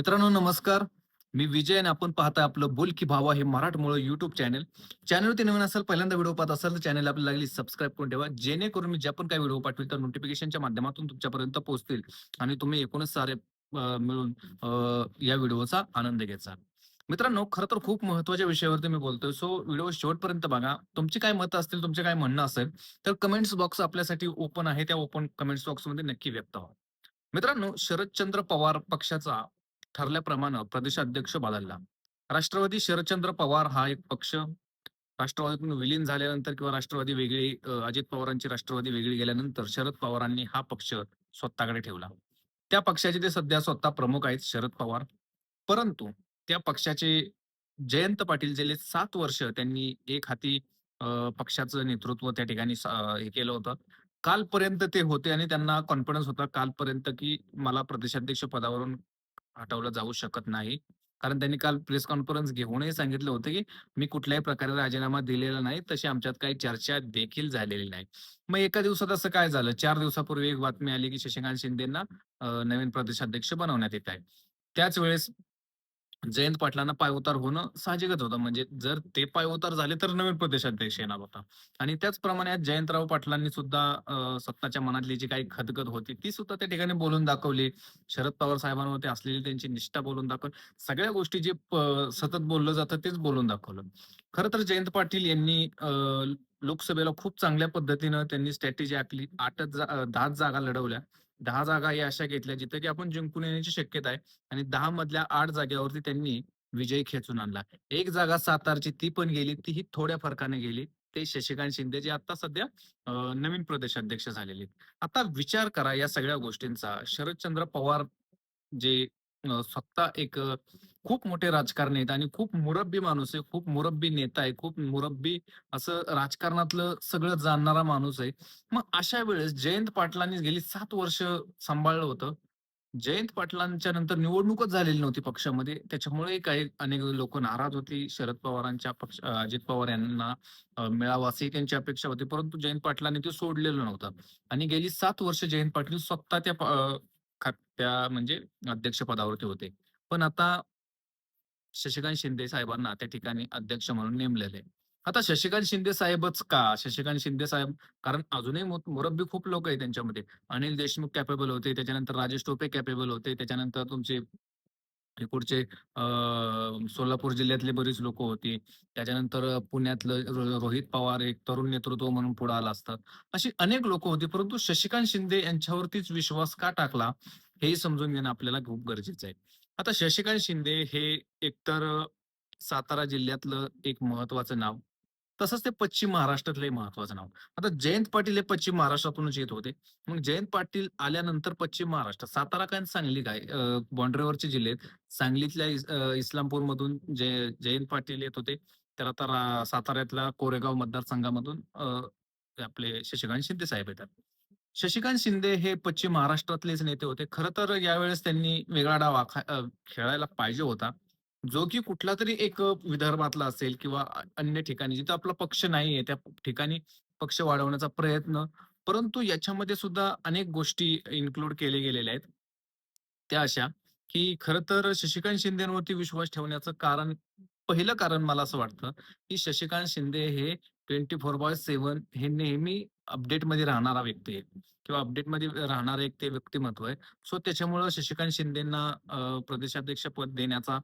मित्रांनो नमस्कार. मी विजय आणि आपण पाहता आपलं बोल की भावा हे मराठमोळं युट्यूब चॅनल चॅनलवरती नवीन असेल पहिल्यांदा व्हिडिओ पाहत असाल तर चॅनल आपल्याला लागली सबस्क्राईब करून ठेवा. जेणेकरून मी ज्या पण काही व्हिडिओ पाठवेल तर नोटिफिकेशनच्या माध्यमातून तुमच्यापर्यंत पोहोचतील आणि तुम्ही एकूणच सारे मिळून या व्हिडिओचा आनंद घ्यायचा. मित्रांनो खरं तर खूप महत्त्वाच्या विषयावरती मी बोलतोय. सो व्हिडिओ शेवटपर्यंत बघा. तुमची काय मतं असतील तुमचे काय म्हणणं असेल तर कमेंट्स बॉक्स आपल्यासाठी ओपन आहे. त्या ओपन कमेंट्स बॉक्समध्ये नक्की व्यक्त व्हा. मित्रांनो शरदचंद्र पवार पक्षाचा ठरल्याप्रमाणे प्रदेशाध्यक्ष बदलला. राष्ट्रवादी शरदचंद्र पवार हा एक पक्ष. राष्ट्रवादीतून विलीन झाल्यानंतर किंवा राष्ट्रवादी वेगळी अजित पवारांची राष्ट्रवादी वेगळी गेल्यानंतर शरद पवारांनी हा पक्ष स्वतःकडे ठेवला. त्या पक्षाचे ते सध्या स्वतः प्रमुख आहेत शरद पवार. परंतु त्या पक्षाचे जयंत पाटील गेले सात वर्ष त्यांनी एक हाती पक्षाचं नेतृत्व त्या ठिकाणी हे केलं होतं. कालपर्यंत ते होते आणि त्यांना कॉन्फिडन्स होता कालपर्यंत की मला प्रदेशाध्यक्ष पदावरून हटवलं जाऊ शकत नाही. कारण त्यांनी काल प्रेस कॉन्फरन्स घेऊनही सांगितलं होतं की मी कुठल्याही प्रकारे राजीनामा दिलेला नाही तशी आमच्यात काही चर्चा देखील झालेली नाही. मग एका दिवसात असं काय झालं? चार दिवसापूर्वी एक बातमी आली की शशिकांत शिंदेना नवीन प्रदेशाध्यक्ष बनवण्यात येत आहे. त्याच वेळेस जयंत पाटलांना पायउतार होणं साहजिकच होतं. म्हणजे जर ते पायउतार झाले तर नवीन प्रदेशाध्यक्ष येणार होता. आणि त्याचप्रमाणे आज जयंतराव पाटलांनी सुद्धा सत्ताच्या स्वतःच्या मनातली जी काही खदखद होती ती सुद्धा त्या ठिकाणी बोलून दाखवली. शरद पवार साहेबांवरती असलेली त्यांची निष्ठा बोलून दाखवली. सगळ्या गोष्टी जे सतत बोललं जातं तेच बोलून दाखवलं. खरं तर जयंत पाटील यांनी अं, लोकसभेला खूप चांगल्या पद्धतीनं त्यांनी स्ट्रॅटेजी आखली. आठच जा- जागा लढवल्या. दहा जागा या अशा घेतल्या जिथे की आपण जिंकून येण्याची शक्यता आहे. आणि दहा मधल्या आठ जागेवरती त्यांनी विजय खेचून आणला. एक जागा सातारची ती पण गेली तीही थोड्या फरकाने गेली. ते शशिकांत शिंदे जे आता सध्या नवीन प्रदेशाध्यक्ष झालेले आहेत. आता विचार करा या सगळ्या गोष्टींचा. शरदचंद्र पवार जे स्वतः एक खूप मोठे राजकारणी आहेत आणि खूप मुरब्बी माणूस आहे खूप मुरब्बी नेता आहे खूप मुरब्बी असं राजकारणातलं सगळं जाणणारा माणूस आहे. मग अशा वेळेस जयंत पाटलांनी गेली सात वर्ष सांभाळलं होतं. जयंत पाटलांच्या नंतर निवडणूकच झालेली नव्हती पक्षामध्ये. त्याच्यामुळे काही अनेक लोक नाराज होती. शरद पवारांच्या पक्ष अजित पवार यांना मिळावा मिळावं अशी त्यांची अपेक्षा होती. परंतु जयंत पाटलांनी ते सोडलेलं नव्हतं. आणि गेली सात वर्ष जयंत पाटील स्वतः त्या त्या म्हणजे अध्यक्ष पदावरती होते. पण आता शशिकांत शिंदे साहेबांना त्या ठिकाणी अध्यक्ष म्हणून नेमलेले आहे. आता शशिकांत शिंदे साहेबच का? शशिकांत शिंदे साहेब कारण अजूनही मुरब्बी खूप लोक आहेत त्यांच्यामध्ये. अनिल देशमुख कॅपेबल होते त्याच्यानंतर राजेश टोपे कॅपेबल होते त्याच्यानंतर तुमचे हे सोलापूर जिल्ह्यातले बरीच लोक होती. त्याच्यानंतर पुण्यातलं रोहित पवार एक तरुण नेतृत्व म्हणून पुढे आलं असतं. अशी अनेक लोक होती परंतु शशिकांत शिंदे यांच्यावरतीच विश्वास का टाकला हेही समजून घेणं आपल्याला खूप गरजेचं आहे. आता शशिकांत शिंदे हे एकतर सातारा जिल्ह्यातलं एक महत्वाचं नाव. तसंच ते पश्चिम महाराष्ट्रातलं एक महत्वाचं नाव. आता जयंत पाटील हे पश्चिम महाराष्ट्रातूनच येत होते. मग जयंत पाटील आल्यानंतर पश्चिम महाराष्ट्र. सातारा काय सांगली काय? बॉन्ड्रीवरचे जिल्हे सांगलीतल्या इस- मधून जय जयंत पाटील येत होते तर आता साताऱ्यातल्या कोरेगाव मतदारसंघामधून आपले शशिकांत शिंदे साहेब येतात. शशिकांत शिंदे हे पश्चिम महाराष्ट्रातलेच नेते होते. खरं तर यावेळेस त्यांनी वेगळा डाव खेळायला पाहिजे होता. जो की कुठला तरी एक विदर्भातला असेल किंवा अन्य ठिकाणी जिथं आपला पक्ष नाहीये त्या ठिकाणी पक्ष वाढवण्याचा प्रयत्न. परंतु याच्यामध्ये सुद्धा अनेक गोष्टी इन्क्लूड केले गेलेल्या आहेत. त्या अशा की खरं तर शशिकांत शिंदेवरती विश्वास ठेवण्याचं कारण पहिलं कारण मला असं वाटतं की शशिकांत शिंदे हे ट्वेंटी फोर बाय सेव्हन हे नेहमी अपडेटमध्ये राहणारा व्यक्ती आहे किंवा अपडेटमध्ये राहणारं एक ते व्यक्तिमत्व आहे. सो त्याच्यामुळं शशिकांत शिंदेना प्रदेशाध्यक्ष पद देण्याचा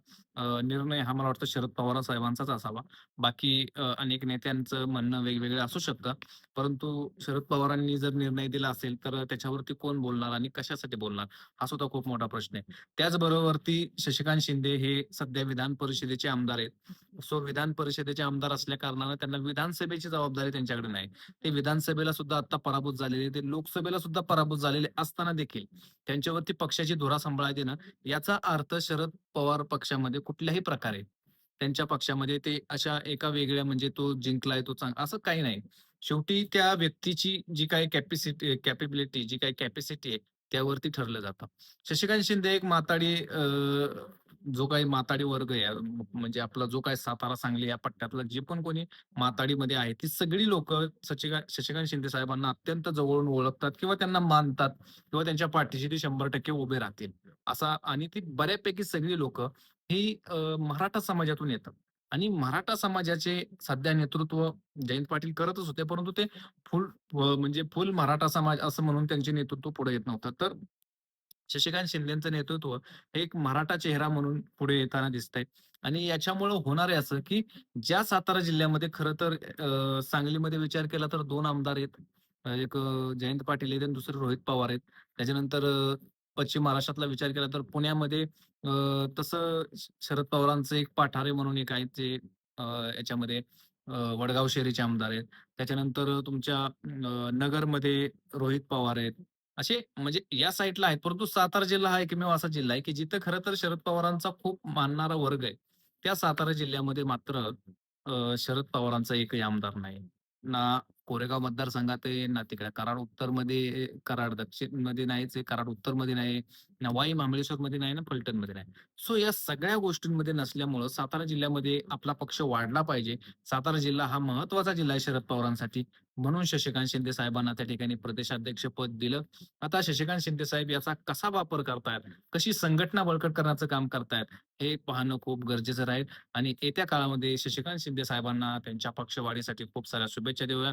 निर्णय हा मला वाटतं शरद पवार साहेबांचाच असावा. बाकी अनेक नेत्यांचं म्हणणं वेगवेगळं असू शकतं. परंतु शरद पवारांनी जर निर्णय दिला असेल तर त्याच्यावरती कोण बोलणार आणि कशासाठी बोलणार? हा सुद्धा खूप मोठा प्रश्न आहे. त्याचबरोबरती शशिकांत शिंदे हे सध्या विधान परिषदेचे आमदार आहेत. सो विधान परिषदेचे आमदार असल्या कारणानं त्यांना विधानसभेची जबाबदारी त्यांच्याकडे नाही. ते विधानसभेला सुद्धा आता पराभूत झालेले ते लोकसभेला सुद्धा पराभूत झालेले असताना देखील त्यांच्यावरती पक्षाची धुरा सांभाळायचे ना याचा अर्थ शरद पवार पक्षामध्ये कुठल्याही प्रकारे त्यांच्या पक्षामध्ये ते अशा एका वेगळ्या म्हणजे तो जिंकलाय तो चांग असं काही नाही. शेवटी त्या व्यक्तीची जी काही कॅपॅसिटी कॅपेबिलिटी जी काही कॅपॅसिटी आहे त्यावरती ठरलं जातं. शशिकांत शिंदे एक माताडी जो काही माताडी वर्ग आहे म्हणजे आपला जो काही सातारा सांगली या पट्ट्यातला जे पण कोणी माताडीमध्ये आहे ती सगळी लोक शशिकांत शशिकांत शिंदे साहेबांना अत्यंत जवळून ओळखतात किंवा त्यांना मानतात किंवा त्यांच्या पाठीशी ते शंभर टक्के उभे राहतील. असा आणि ती बऱ्यापैकी सगळी लोक ही मराठा समाजातून येतात. आणि मराठा समाजाचे सध्या नेतृत्व जयंत पाटील करतच होते परंतु ते फुल म्हणजे फुल मराठा समाज असं म्हणून त्यांचे नेतृत्व पुढे येत नव्हतं. तर शशिकांत शिंदेचं नेतृत्व हे एक मराठा चेहरा म्हणून पुढे येताना दिसतंय. आणि याच्यामुळं होणार आहे असं की ज्या सातारा जिल्ह्यामध्ये खरं तर सांगलीमध्ये विचार केला तर दोन आमदार आहेत. एक जयंत पाटील आहेत आणि दुसरे रोहित पवार आहेत. त्याच्यानंतर पश्चिम महाराष्ट्रातला विचार केला तर पुण्यामध्ये तसं शरद पवारांचं एक पाठारे म्हणून एक आहे ते याच्यामध्ये वडगाव शहरीचे आमदार आहेत. त्याच्यानंतर तुमच्या नगरमध्ये रोहित पवार आहेत. असे म्हणजे या साईडला आहेत. परंतु सातारा जिल्हा हा एकमेव असा जिल्हा आहे की जिथं खरं तर शरद पवारांचा खूप मानणारा वर्ग आहे. त्या सातारा जिल्ह्यामध्ये मात्र शरद पवारांचा एकही आमदार नाही. ना कोरेगाव मतदारसंघात आहे ना तिकडे कराड उत्तरमध्ये कराड दक्षिणमध्ये नाहीच आहे कराड उत्तरमध्ये नाही ना वाई महाबळेश्वर मध्ये नाही ना फलटणमध्ये नाही. सो या सगळ्या गोष्टींमध्ये नसल्यामुळं सातारा जिल्ह्यामध्ये आपला पक्ष वाढला पाहिजे. सातारा जिल्हा हा महत्त्वाचा जिल्हा आहे शरद पवारांसाठी. म्हणून शशिकांत शिंदे साहेबांना त्या ठिकाणी प्रदेशाध्यक्ष पद दिलं. आता शशिकांत शिंदे साहेब याचा कसा वापर करतायत? कशी संघटना बळकट करण्याचं काम करतायत? हे पाहणं खूप गरजेचं राहील. आणि येत्या काळामध्ये शशिकांत शिंदे साहेबांना त्यांच्या पक्षवाढीसाठी खूप साऱ्या शुभेच्छा देऊया.